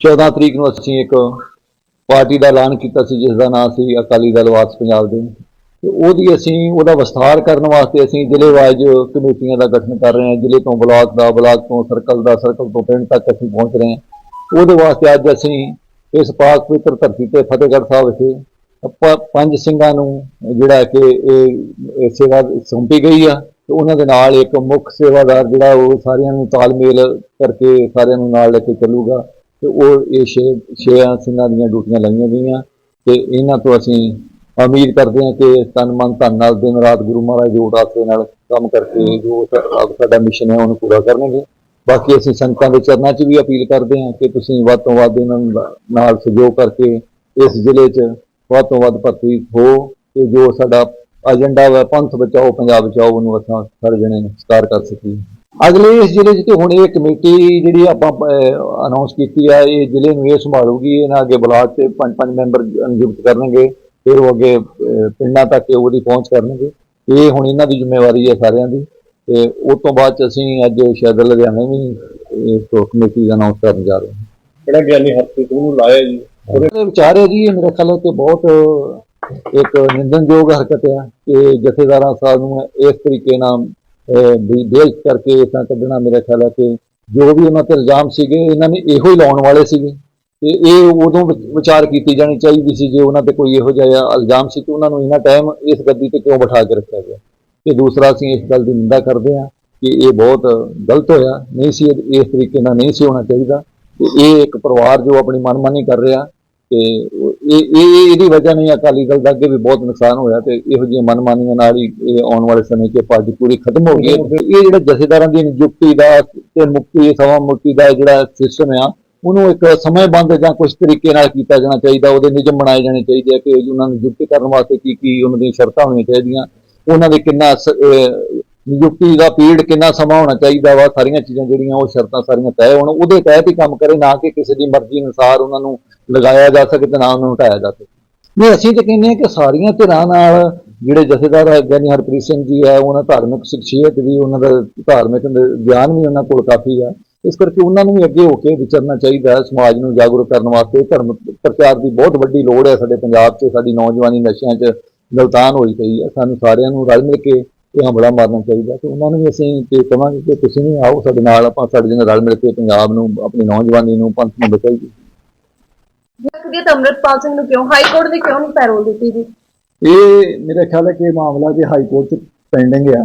14 ਤਰੀਕ ਨੂੰ ਅਸੀਂ ਇੱਕ ਪਾਰਟੀ ਦਾ ਐਲਾਨ ਕੀਤਾ ਸੀ ਜਿਸ ਦਾ ਨਾਮ ਸੀ ਅਕਾਲੀ ਦਲ ਵਾਸ ਪੰਜਾਬ ਦੇ। ਤੇ ਉਹਦੀ ਅਸੀਂ, ਉਹਦਾ ਵਿਸਥਾਰ ਕਰਨ ਵਾਸਤੇ ਅਸੀਂ ਜ਼ਿਲ੍ਹੇ ਵਾਈਜ਼ ਕਮੇਟੀਆਂ ਦਾ ਗਠਨ ਕਰ ਰਹੇ ਹਾਂ। ਜ਼ਿਲ੍ਹੇ ਤੋਂ ਬਲਾਕ ਦਾ, ਬਲਾਕ ਤੋਂ ਸਰਕਲ ਦਾ, ਸਰਕਲ ਤੋਂ ਪਿੰਡ ਤੱਕ ਅਸੀਂ ਪਹੁੰਚ ਰਹੇ ਹਾਂ। ਉਹਦੇ ਵਾਸਤੇ ਅੱਜ ਅਸੀਂ ਇਸ ਪਾਕ ਪਵਿੱਤਰ ਧਰਤੀ ਤੇ ਫਤਿਹਗੜ੍ਹ ਸਾਹਿਬ ਵਿਖੇ ਆਪਾਂ ਪੰਜ ਸਿੰਘਾਂ ਨੂੰ ਜਿਹੜਾ ਕਿ ਇਹ ਇਹ ਸੇਵਾ ਸੌਂਪੀ ਗਈ ਆ। ਤੇ ਉਹਨਾਂ ਦੇ ਨਾਲ ਇੱਕ ਮੁੱਖ ਸੇਵਾਦਾਰ ਜਿਹੜਾ ਉਹ ਸਾਰਿਆਂ ਨੂੰ ਤਾਲਮੇਲ ਕਰਕੇ ਸਾਰਿਆਂ ਨੂੰ ਨਾਲ ਲੈ ਕੇ ਚੱਲੂਗਾ। ਤੇ ਉਹ ਇਹ ਛੇ ਛੇ ਸਿੰਘਾਂ ਦੀਆਂ ਡਿਊਟੀਆਂ ਲਾਈਆਂ ਗਈਆਂ ਤੇ ਇਹਨਾਂ ਤੋਂ ਅਸੀਂ ਉਮੀਦ ਕਰਦੇ ਹਾਂ ਕਿ ਤਨ ਮਨ ਧਨ ਨਾਲ ਦਿਨ ਰਾਤ ਗੁਰੂ ਮਹਾਰਾਜ ਦੇ ਉਦਾਸੇ ਨਾਲ ਕੰਮ ਕਰਕੇ ਜੋ ਸਾਡਾ ਮਿਸ਼ਨ ਹੈ ਉਹਨੂੰ ਪੂਰਾ ਕਰਨਗੇ। ਬਾਕੀ ਅਸੀਂ ਸੰਗਤਾਂ ਦੇ ਚਰਨਾਂ 'ਚ ਵੀ ਅਪੀਲ ਕਰਦੇ ਹਾਂ ਕਿ ਤੁਸੀਂ ਵੱਧ ਤੋਂ ਵੱਧ ਇਹਨਾਂ ਨਾਲ ਸਹਿਯੋਗ ਕਰਕੇ ਇਸ ਜ਼ਿਲ੍ਹੇ 'ਚ ਵੱਧ ਤੋਂ ਵੱਧ ਭਰਤੀ ਹੋ ਤੇ ਜੋ ਸਾਡਾ ਏਜੰਡਾ ਵਾ, ਪੰਥ ਬਚਾਓ, ਪੰਜਾਬ ਬਚਾਓ, ਉਹਨੂੰ ਅਸੀਂ ਸਾਰੇ ਜਣੇ ਸਕਾਰ ਕਰ ਸਕੀਏ। ਅਗਲੇ ਇਸ ਜ਼ਿਲ੍ਹੇ 'ਚ ਤੇ ਹੁਣ ਇਹ ਕਮੇਟੀ ਜਿਹੜੀ ਆਪਾਂ ਅਨਾਉਂਸ ਕੀਤੀ ਆ ਇਹ ਜ਼ਿਲ੍ਹੇ ਨੂੰ ਇਹ ਸੰਭਾਲੂਗੀ ਇਹਨਾਂ ਅੱਗੇ ਬਲਾਕ ਤੇ ਪੰਜ ਪੰਜ ਮੈਂਬਰ ਨਿਯੁਕਤ ਕਰਨਗੇ ਫਿਰ ਉਹ ਅੱਗੇ ਪਿੰਡਾਂ ਤੱਕ ਉਹਦੀ ਪਹੁੰਚ ਕਰਨਗੇ। ਇਹ ਹੁਣ ਇਹਨਾਂ ਦੀ ਜ਼ਿੰਮੇਵਾਰੀ ਹੈ ਸਾਰਿਆਂ ਦੀ ਤੇ ਉਸ ਤੋਂ ਬਾਅਦ 'ਚ ਅਸੀਂ ਅੱਜ ਸ਼ਾਇਦ ਲੁਧਿਆਣੇ ਵੀ ਇਹ ਕਮੇਟੀ ਅਨਾਉਂਸ ਕਰਨ ਜਾ ਰਹੇ ਹਾਂ। ਕਿਹੜਾ ਗਿਆਨੀ ਹਰਪ੍ਰੀਤ? ਨੂੰ ਲਾਇਆ ਜੀ। ਉਹਦੇ ਵਿਚਾਰ ਹੈ ਜੀ ਇਹ ਮੇਰੇ ਖਿਆਲ ਹੈ ਕਿ ਬਹੁਤ ਇੱਕ ਨਿੰਦਨਯੋਗ ਹਰਕਤ ਹੈ ਕਿ ਜਥੇਦਾਰਾਂ ਸਾਹਿਬ ਨੂੰ ਇਸ ਤਰੀਕੇ ਨਾਲ ਵੀ ਬੇਇੱਜ਼ਤ ਕਰਕੇ ਇਸਾਂ ਕੱਢਣਾ ਮੇਰੇ ਖਿਆਲ ਹੈ ਕਿ ਜੋ ਵੀ ਉਹਨਾਂ ਤੇ ਇਲਜ਼ਾਮ ਸੀਗੇ, ਇਹਨਾਂ ਨੇ ਇਹੋ ਹੀ ਲਾਉਣ ਵਾਲੇ ਸੀਗੇ। ਤੇ ਇਹ ਉਦੋਂ ਵਿਚਾਰ ਕੀਤੀ ਜਾਣੀ ਚਾਹੀਦੀ ਸੀ ਜੇ ਉਹਨਾਂ ਤੇ ਕੋਈ ਇਹੋ ਜਿਹਾ ਇਲਜ਼ਾਮ ਸੀ ਕਿ ਉਹਨਾਂ ਨੂੰ ਇਹਨਾਂ ਟਾਈਮ ਇਸ ਗੱਦੀ ਤੇ ਕਿਉਂ ਬਿਠਾ ਕੇ ਰੱਖਿਆ ਗਿਆ। ਤੇ ਦੂਸਰਾ, ਅਸੀਂ ਇਸ ਗੱਲ ਦੀ ਨਿੰਦਾ ਕਰਦੇ ਹਾਂ ਕਿ ਇਹ ਬਹੁਤ ਗਲਤ ਹੋਇਆ। ਨਹੀਂ ਸੀ ਇਸ ਤਰੀਕੇ ਨਾਲ ਨਹੀਂ ਸੀ ਹੋਣਾ ਚਾਹੀਦਾ। ਤੇ ਇਹ ਇੱਕ ਪਰਿਵਾਰ ਜੋ ਆਪਣੀ ਮਨਮਾਨੀ ਕਰ ਰਿਹਾ ਤੇ ਇਹ ਇਹ ਇਹਦੀ ਵਜ੍ਹਾ ਨਹੀਂ ਅਕਾਲੀ ਦਲ ਦਾ ਅੱਗੇ ਵੀ ਬਹੁਤ ਨੁਕਸਾਨ ਹੋਇਆ ਤੇ ਇਹੋ ਜਿਹੀਆਂ ਮਨਮਾਨੀਆਂ ਨਾਲ ਹੀ ਇਹ ਆਉਣ ਵਾਲੇ ਸਮੇਂ 'ਚ ਪਾਰਟੀ ਪੂਰੀ ਖਤਮ ਹੋ ਗਈ ਇਹ ਜਿਹੜਾ ਜਥੇਦਾਰਾਂ ਦੀ ਨਿਯੁਕਤੀ ਦਾ ਤੇ ਮੁਕਤੀ ਸਵਾ ਮੁਕਤੀ ਦਾ ਜਿਹੜਾ ਸਿਸਟਮ ਆ ਉਹਨੂੰ ਇੱਕ ਸਮੇਂਬੰਦ ਜਾਂ ਕੁਝ ਤਰੀਕੇ ਨਾਲ ਕੀਤਾ ਜਾਣਾ ਚਾਹੀਦਾ ਉਹਦੇ ਨਿਯਮ ਬਣਾਏ ਜਾਣੇ ਚਾਹੀਦੇ ਆ ਕਿ ਉਹਨਾਂ ਨੂੰ ਨਿਯੁਕਤ ਕਰਨ ਵਾਸਤੇ ਕੀ ਕੀ ਉਹਨਾਂ ਦੀਆਂ ਸ਼ਰਤਾਂ ਹੋਣੀਆਂ ਚਾਹੀਦੀਆਂ ਉਹਨਾਂ ਦੇ ਕਿੰਨਾ ਨਿਯੁਕਤੀ ਦਾ ਪੀਰੀਅਡ ਕਿੰਨਾ ਸਮਾਂ ਹੋਣਾ ਚਾਹੀਦਾ ਵਾ, ਸਾਰੀਆਂ ਚੀਜ਼ਾਂ ਜਿਹੜੀਆਂ ਉਹ ਸ਼ਰਤਾਂ ਸਾਰੀਆਂ ਤੈਅ ਹੋਣ, ਉਹਦੇ ਤਹਿਤ ਹੀ ਕੰਮ ਕਰੇ, ਨਾ ਕਿ ਕਿਸੇ ਦੀ ਮਰਜ਼ੀ ਅਨੁਸਾਰ ਉਹਨਾਂ ਨੂੰ ਲਗਾਇਆ ਜਾ ਸਕੇ ਤੇ ਨਾ ਉਹਨਾਂ ਨੂੰ ਹਟਾਇਆ ਜਾ ਸਕੇ। ਨਹੀਂ, ਅਸੀਂ ਤਾਂ ਕਹਿੰਦੇ ਹਾਂ ਕਿ ਸਾਰੀਆਂ ਧਿਰਾਂ ਨਾਲ ਜਿਹੜੇ ਜਥੇਦਾਰ ਹੈ ਗਿਆਨੀ ਹਰਪ੍ਰੀਤ ਸਿੰਘ ਜੀ ਹੈ, ਉਹਨਾਂ ਧਾਰਮਿਕ ਸ਼ਖਸੀਅਤ ਵੀ ਉਹਨਾਂ ਦਾ ਧਾਰਮਿਕ ਗਿਆਨ ਵੀ ਉਹਨਾਂ ਕੋਲ ਕਾਫੀ ਆ। ਇਸ ਕਰਕੇ ਉਹਨਾਂ ਨੂੰ ਵੀ ਅੱਗੇ ਹੋ ਕੇ ਵਿਚਰਨਾ ਚਾਹੀਦਾ ਹੈ, ਸਮਾਜ ਨੂੰ ਜਾਗਰੂਕ ਕਰਨ ਵਾਸਤੇ। ਧਰਮ ਪ੍ਰਚਾਰ ਦੀ ਬਹੁਤ ਵੱਡੀ ਲੋੜ ਹੈ ਸਾਡੇ ਪੰਜਾਬ 'ਚ, ਸਾਡੀ ਨੌਜਵਾਨੀ ਨਸ਼ਿਆਂ 'ਚ ਗਲਤਾਨ ਹੋਈ ਪਈ ਹੈ। ਸਾਨੂੰ ਸਾਰਿਆਂ ਨੂੰ ਰਲ ਮਿਲ ਕੇ ਇਹ ਹਮਲਾ ਮਾਰਨਾ ਚਾਹੀਦਾ ਤੇ ਉਹਨਾਂ ਨੂੰ ਵੀ ਅਸੀਂ ਤੇ ਕਹਾਂਗੇ ਕਿ ਤੁਸੀਂ ਵੀ ਆਓ ਸਾਡੇ ਨਾਲ ਆਪਾਂ ਸਾਡੇ ਨਾਲ ਰਲ ਮਿਲ ਕੇ ਪੰਜਾਬ ਨੂੰ ਆਪਣੀ ਨੌਜਵਾਨੀ ਨੂੰ ਪੰਥ ਨੂੰ ਬਚਾਈਏ। ਦੀ ਤਾਂ ਅੰਮ੍ਰਿਤਪਾਲ ਸਿੰਘ ਨੂੰ ਕਿਉਂ? ਹਾਈ ਕੋਰਟ ਨੇ ਕਿਉਂ ਨਹੀਂ ਪੈਰੋਲ ਦਿੱਤੀ ਜੀ? ਇਹ ਮੇਰੇ ਖਿਆਲ ਹੈ ਕਿ ਇਹ ਮਾਮਲਾ ਜੇ ਹਾਈ ਕੋਰਟ ਚ ਪੈਂਡਿੰਗ ਆ।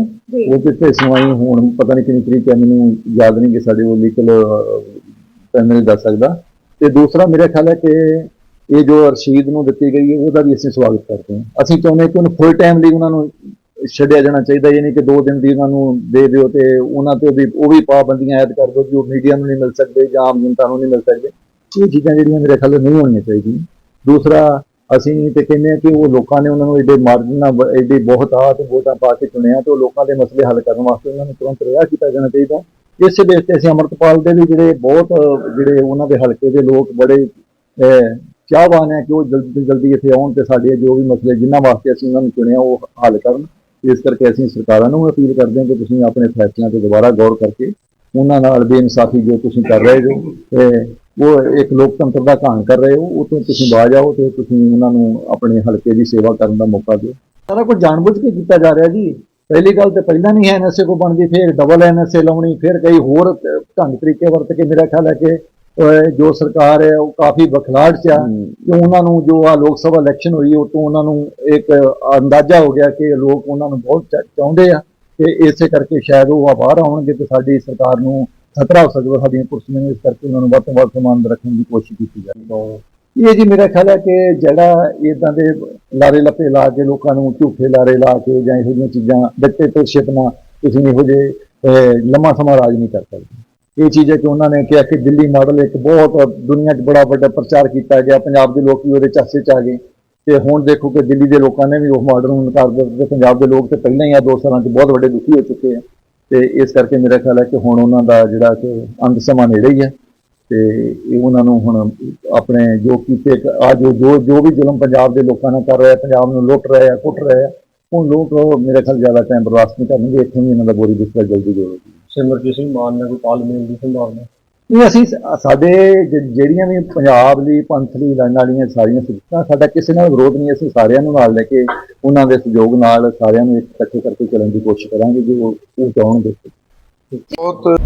ਉਹ ਤੇ ਸੁਣਵਾਈ ਹੁਣ ਪਤਾ ਨਹੀਂ ਕਿੰਨੀ ਤਰੀਕ ਹੈ ਮੈਨੂੰ ਯਾਦ ਨਹੀਂ ਕਿ ਸਾਡੇ ਉਹ ਲੀਗਲ ਪੈਨਲ ਦੱਸ ਸਕਦਾ। ਤੇ ਦੂਸਰਾ ਮੇਰੇ ਖਿਆਲ ਹੈ ਕਿ ਇਹ ਜੋ ਰਸ਼ੀਦ ਨੂੰ ਦਿੱਤੀ ਗਈ ਹੈ ਉਹਦਾ ਵੀ ਅਸੀਂ ਸਵਾਗਤ ਕਰਦੇ ਹਾਂ। ਅਸੀਂ ਚਾਹੁੰਦੇ ਕਿ ਉਹਨੂੰ ਫੁੱਲ ਟਾਈਮ ਲਈ ਉਹਨਾਂ ਨੂੰ ਛੱਡਿਆ ਜਾਣਾ ਚਾਹੀਦਾ, ਯਾਨੀ ਕਿ 2 ਦਿਨ ਦੀ ਉਹਨਾਂ ਨੂੰ ਦੇ ਦਿਓ ਤੇ ਉਹਨਾਂ ਤੇ ਵੀ, ਉਹ ਵੀ ਪਾਬੰਦੀਆਂ ਐਡ ਕਰ ਦਿਓ ਕਿ ਉਹ ਮੀਡੀਆ ਨੂੰ ਨਹੀਂ ਮਿਲ ਸਕਦੇ ਜਾਂ ਆਮ ਜਨਤਾ ਨੂੰ ਨਹੀਂ ਮਿਲ ਸਕਦੇ। ਇਹ ਚੀਜ਼ਾਂ ਜਿਹੜੀਆਂ ਮੇਰੇ ਖਿਆਲ ਨਹੀਂ ਹੋਣੀਆਂ ਚਾਹੀਦੀਆਂ। ਦੂਸਰਾ, ਅਸੀਂ ਤੇ ਕਹਿੰਦੇ ਹਾਂ ਕਿ ਉਹ ਲੋਕਾਂ ਨੇ ਉਹਨਾਂ ਨੂੰ ਏਡੇ ਮਾਰਜਨਾਂ ਨਾਲ ਬਹੁਤ ਆ ਆਤ ਵੋਟਾਂ ਪਾ ਕੇ ਚੁਣਿਆ ਤੇ ਉਹ ਲੋਕਾਂ ਦੇ ਮਸਲੇ ਹੱਲ ਕਰਨ ਵਾਸਤੇ ਉਹਨਾਂ ਨੂੰ ਤੁਰੰਤ ਰਿਹਾ ਕੀਤਾ ਜਾਣਾ ਚਾਹੀਦਾ। ਇਸ ਬੇਸ ਤੇ ਅਸੀਂ ਅਮਰਤਪਾਲ ਦੇ ਵੀ ਜਿਹੜੇ ਬਹੁਤ, ਜਿਹੜੇ ਉਹਨਾਂ ਦੇ ਹਲਕੇ ਦੇ ਲੋਕ ਬੜੇ ਚਾਹਵਾਨ ਹੈ ਕਿ ਉਹ ਜਲਦੀ ਤੋਂ ਜਲਦੀ ਇੱਥੇ ਆਉਣ ਤੇ ਸਾਡੇ ਜੋ ਵੀ ਮਸਲੇ ਜਿਨ੍ਹਾਂ ਵਾਸਤੇ ਅਸੀਂ ਉਹਨਾਂ ਨੂੰ ਚੁਣਿਆ ਉਹ ਹੱਲ ਕਰਨ। ਇਸ ਕਰਕੇ ਅਸੀਂ ਸਰਕਾਰਾਂ ਨੂੰ ਅਪੀਲ ਕਰਦੇ ਹਾਂ ਕਿ ਤੁਸੀਂ ਆਪਣੇ ਫੈਸਲਿਆਂ ਤੇ ਦੁਬਾਰਾ ਗੌਰ ਕਰਕੇ ਉਹਨਾਂ ਨਾਲ ਬੇਇਨਸਾਫੀ ਜੋ ਤੁਸੀਂ ਕਰ ਰਹੇ ਜੋ ਉਹ ਇੱਕ ਲੋਕਤੰਤਰ ਦਾ ਘਾਣ ਕਰ ਰਹੇ ਹੋ ਉਹ ਤੋਂ ਤੁਸੀਂ ਬਾਜ ਆਓ ਤੇ ਤੁਸੀਂ ਉਹਨਾਂ ਨੂੰ ਆਪਣੇ ਹਲਕੇ ਦੀ ਸੇਵਾ ਕਰਨ ਦਾ ਮੌਕਾ ਦਿਓ। ਸਾਰਾ ਕੁਝ ਜਾਣਬੁੱਝ ਕੇ ਕੀਤਾ ਜਾ ਰਿਹਾ ਜੀ। ਪਹਿਲੀ ਗੱਲ ਤੇ ਪਹਿਲਾਂ ਨਹੀਂ ਹੈ ਐਨਐਸਏ ਕੋ ਬਣਦੀ, ਫਿਰ ਡਬਲ ਐਨਐਸਏ ਲਾਉਣੀ, ਫਿਰ ਕਈ ਹੋਰ ਢੰਗ ਤਰੀਕੇ ਵਰਤ ਕੇ ਮੇਰਾ ਖਿਆਲ ਹੈ ਕਿ ਜੋ ਸਰਕਾਰ ਹੈ ਉਹ ਕਾਫੀ ਬਖਲਾੜ ਚ ਆ। ਕਿ ਉਹਨਾਂ ਨੂੰ ਜੋ ਆ ਲੋਕ ਸਭਾ ਇਲੈਕਸ਼ਨ ਹੋਈ ਉਹ ਤੋਂ ਉਹਨਾਂ ਨੂੰ ਇੱਕ ਅੰਦਾਜ਼ਾ ਹੋ ਗਿਆ ਕਿ ਲੋਕ ਉਹਨਾਂ ਨੂੰ ਬਹੁਤ ਚਾਹੁੰਦੇ ਆ। ਤੇ ਇਸੇ ਕਰਕੇ ਸ਼ਾਇਦ ਉਹ ਆ ਬਾਹਰ ਆਉਣਗੇ ਤੇ ਸਾਡੀ ਸਰਕਾਰ ਨੂੰ ਖਤਰਾ ਹੋ ਸਕਦਾ ਸਾਡੀਆਂ ਕੁਰਸੀਆਂ ਨੂੰ ਇਸ ਕਰਕੇ ਉਹਨਾਂ ਨੂੰ ਵੱਧ ਤੋਂ ਵੱਧ ਸਮਾਨ ਰੱਖਣ ਦੀ ਕੋਸ਼ਿਸ਼ ਕੀਤੀ ਜਾਵੇ। ਇਹ ਜੀ ਮੇਰਾ ਖਿਆਲ ਹੈ ਕਿ ਜਿਹੜਾ ਇਦਾਂ ਦੇ ਲਾਰੇ ਲੱਪੇ ਲਾ ਕੇ ਲੋਕਾਂ ਨੂੰ ਝੂਠੇ ਲਾਰੇ ਲਾ ਕੇ ਜਾਂ ਇਹੋ ਜਿਹੀਆਂ ਚੀਜ਼ਾਂ ਡਿਕਟੇਟਰਸ਼ਿਪ ਨਾਲ ਤੁਸੀਂ ਇਹੋ ਜਿਹੇ ਲੰਮਾ ਸਮਾਂ ਰਾਜ ਨਹੀਂ ਕਰ ਸਕਦੇ। ਇਹ ਚੀਜ਼ ਹੈ ਕਿ ਉਹਨਾਂ ਨੇ ਕਿਹਾ ਕਿ ਦਿੱਲੀ ਮਾਡਲ ਇੱਕ ਬਹੁਤ ਦੁਨੀਆ 'ਚ ਬੜਾ ਵੱਡਾ ਪ੍ਰਚਾਰ ਕੀਤਾ ਗਿਆ, ਪੰਜਾਬ ਦੇ ਲੋਕ ਵੀ ਉਹਦੇ ਚਾਸੇ 'ਚ ਆ ਗਏ। ਤੇ ਹੁਣ ਦੇਖੋ ਕਿ ਦਿੱਲੀ ਦੇ ਲੋਕਾਂ ਨੇ ਵੀ ਉਹ ਮਾਡਲ ਨੂੰ ਕਰ ਦਿੱਤਾ। ਪੰਜਾਬ ਦੇ ਲੋਕ ਤੇ ਪਹਿਲਾਂ ਹੀ ਆ, ਦੋ ਸਾਲਾਂ 'ਚ ਬਹੁਤ ਵੱਡੇ ਦੁਖੀ ਹੋ ਚੁੱਕੇ ਆ। ਤੇ ਇਸ ਕਰਕੇ ਮੇਰਾ ਖਿਆਲ ਹੈ ਕਿ ਹੁਣ ਉਹਨਾਂ ਦਾ ਜਿਹੜਾ ਕਿ ਅੰਤ ਸਮਾਂ ਨੇੜੇ ਹੀ ਹੈ ਤੇ ਇਹ ਉਹਨਾਂ ਨੂੰ ਹੁਣ ਆਪਣੇ ਜੋ ਕੀਤੇ ਆ ਜੋ ਜੋ ਜੋ ਵੀ ਜ਼ੁਲਮ ਪੰਜਾਬ ਦੇ ਲੋਕਾਂ ਨਾਲ ਕਰ ਰਿਹਾ, ਪੰਜਾਬ ਨੂੰ ਲੁੱਟ ਰਿਹਾ, ਕੁੱਟ ਰਿਹਾ ਉਹ ਲੋਕ ਉਹ ਮੇਰੇ ਖਿਆਲ ਜ਼ਿਆਦਾ ਟਾਈਮ ਬਰਦਾਸ਼ਤ ਨਹੀਂ ਕਰਨਗੇ। ਇੱਥੋਂ ਵੀ ਇਹਨਾਂ ਦਾ ਬੋਰੀ ਬਿਸਤਰਾ ਜਲਦੀ ਜੋੜੋ ਸਿਮਰਜੀਤ ਸਿੰਘ ਮਾਨ ਨੇ ਕੋਈ ਤਾਲਮੇਲ ਦੀ ਸੰਭਾਵਨਾ। ਨਹੀਂ ਅਸੀਂ ਸਾਡੇ ਜ- ਜਿਹੜੀਆਂ ਵੀ ਪੰਜਾਬ ਲਈ ਪੰਥ ਲਈ ਲੜਨ ਵਾਲੀਆਂ ਸਾਰੀਆਂ ਸਿੱਖਾਂ ਸਾਡਾ ਕਿਸੇ ਨਾਲ ਵਿਰੋਧ ਨਹੀਂ ਅਸੀਂ ਸਾਰਿਆਂ ਨੂੰ ਨਾਲ ਲੈ ਕੇ ਉਹਨਾਂ ਦੇ ਸਹਿਯੋਗ ਨਾਲ ਸਾਰਿਆਂ ਨੂੰ ਇਕੱਠੇ ਕਰਕੇ ਚੱਲਣ ਦੀ ਕੋਸ਼ਿਸ਼ ਕਰਾਂਗੇ ਜੋ ਉਹ ਚਾਹਣਗੇ। ਬਹੁਤ